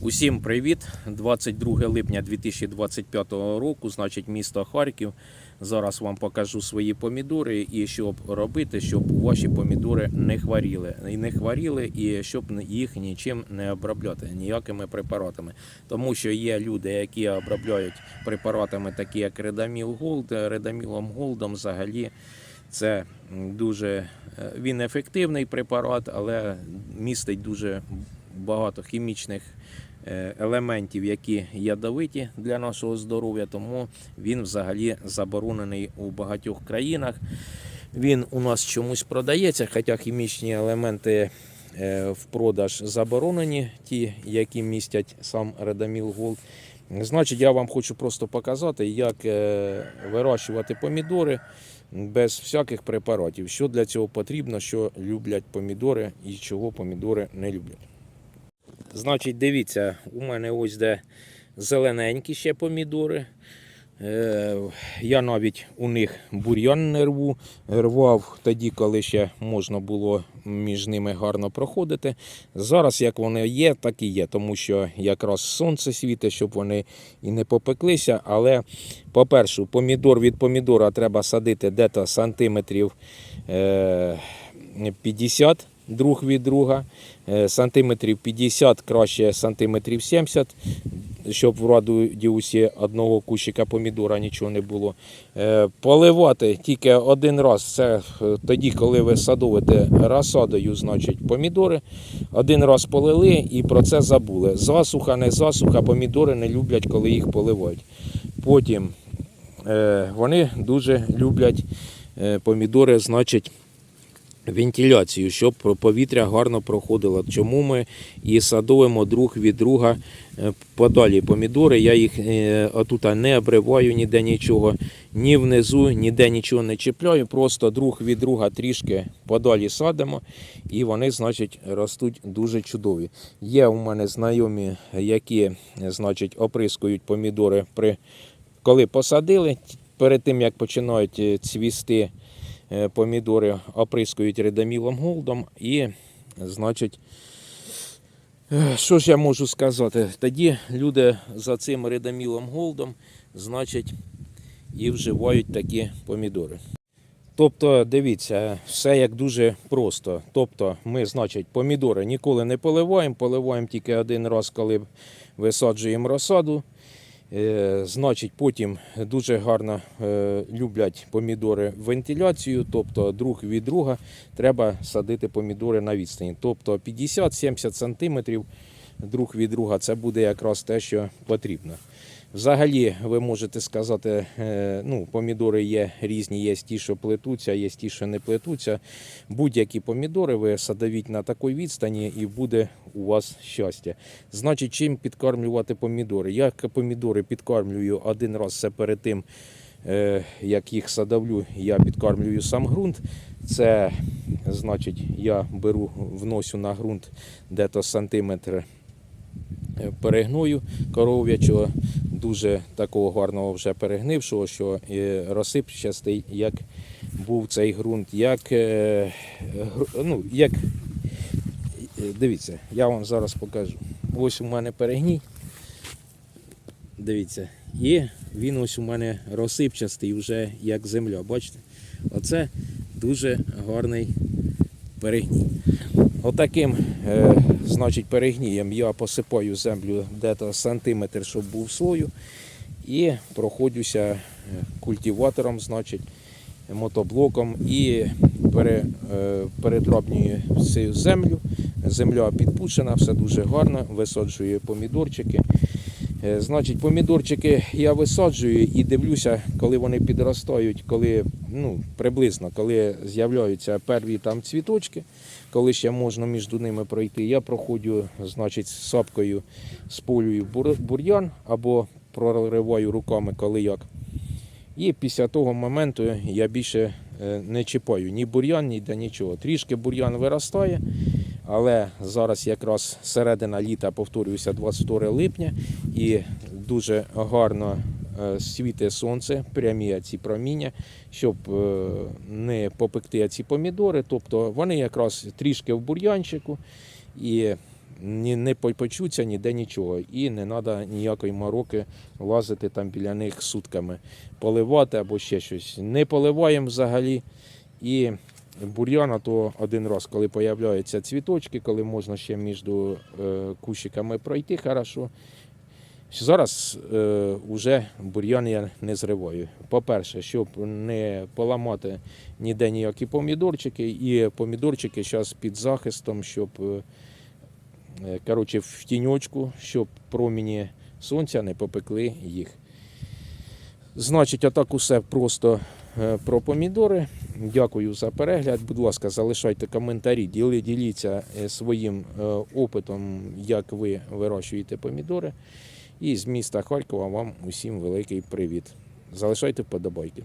Усім привіт! 22 липня 2025 року, значить, місто Харків. Зараз вам покажу свої помідори і щоб робити, щоб ваші помідори не хворіли. І не хворіли, і щоб їх нічим не обробляти, ніякими препаратами. Тому що є люди, які обробляють препаратами, такі як Редаміл Голд, Редамілом Голдом взагалі. Це дуже е, він ефективний препарат, але містить дуже багато хімічних елементів, які ядовиті для нашого здоров'я, тому він взагалі заборонений у багатьох країнах. Він у нас чомусь продається, хоча хімічні елементи е, в продаж заборонені, ті, які містять сам Редаміл Голд. Значить, я вам хочу просто показати, як е, вирощувати помідори без всяких препаратів. Що для цього потрібно, що люблять помідори і чого помідори не люблять. Значить, дивіться, у мене ось де зелененькі ще помідори. Е, я навіть у них бур'ян не рву, рвав тоді, коли ще можна було між ними гарно проходити. Зараз, як вони є, так і є, тому що якраз сонце світить, щоб вони і не попеклися. Але, по-перше, помідор від помідора треба садити десь сантиметрів е, 50 друг від друга, е, сантиметрів 50, краще сантиметрів 70, щоб в радіусі одного кущика помідора нічого не було. Е, Поливати тільки один раз, це е, тоді, коли ви садовите розсадою, значить помідори. Один раз полили і про це забули. Засуха, не засуха, помідори не люблять, коли їх поливають. Потім вони дуже люблять помідори, значить вентиляцію, щоб повітря гарно проходило. Чому ми і садуємо друг від друга е, подалі помідори. Я їх е, отут не обриваю ніде нічого, ні внизу, ніде нічого не чіпляю. Просто друг від друга трішки подалі садимо, і вони, значить, ростуть дуже чудові. Є у мене знайомі, які, значить, оприскують помідори при коли посадили, перед тим як починають е, цвісти помідори, оприскують редамілом голдом і, значить, е, що ж я можу сказати? Тоді люди за цим редамілом голдом, значить, і вживають такі помідори. Тобто, дивіться, все як дуже просто. Тобто, ми, значить, помідори ніколи не поливаємо, поливаємо тільки один раз, коли висаджуємо розсаду. Е, Значить, потім дуже гарно е, люблять помідори вентиляцію, тобто друг від друга треба садити помідори на відстані. Тобто 50-70 сантиметрів друг від друга це буде якраз те, що потрібно. Взагалі, ви можете сказати, е, ну, помідори є різні, є ті, що плетуться, є ті, що не плетуться. Будь-які помідори ви садовіть на такій відстані і буде у вас щастя. Значить, чим підкармлювати помідори? Я помідори підкармлюю один раз це перед тим, е, як їх садовлю, я підкармлюю сам ґрунт. Це значить, я беру, вносю на ґрунт дето сантиметр е, перегною коров'ячого, дуже такого гарного вже перегнившого, що розсипчастий, як був цей ґрунт, як, е, ну, як е, дивіться, я вам зараз покажу. Ось у мене перегній. Дивіться, і він ось у мене розсипчастий, вже як земля. Бачите? Оце дуже гарний перегній. Отаким, е, значить, перегнієм я посипаю землю десь сантиметр, щоб був слою, і проходжуся е, культиватором, значить, мотоблоком і пере, е, передробнюю цю землю. Земля підпучена, все дуже гарно, висаджую помідорчики. Значить, помідорчики я висаджую і дивлюся, коли вони підростають, коли ну, приблизно, коли з'являються перві там цвіточки, коли ще можна між ними пройти, я проходжу, значить, сапкою сполюю бур- бур'ян або прориваю руками, коли як. І після того моменту я більше е, не чіпаю ні бур'ян, ні нічого. Трішки бур'ян виростає, але зараз якраз середина літа, повторююся, 22 липня, і дуже гарно е, світить сонце, прямі ці проміння, щоб е, не попекти ці помідори. Тобто вони якраз трішки в бур'янчику і не почуться ніде нічого. І не треба ніякої мороки лазити там біля них сутками, поливати або ще щось. Не поливаємо взагалі. І бур'яна то один раз, коли появляються цвіточки, коли можна ще між е, кущиками пройти хорошо. Зараз е, вже бур'ян я не зриваю. По-перше, щоб не поламати ніде ніякі помідорчики, і помідорчики зараз під захистом, щоб е, е, коротше, в тіньочку, щоб проміні сонця не попекли їх. Значить, отак усе просто е, про помідори. Дякую за перегляд. Будь ласка, залишайте коментарі, діли- діліться е, своїм е, опитом, як ви вирощуєте помідори. І з міста Харкова вам усім великий привіт. Залишайте вподобайки.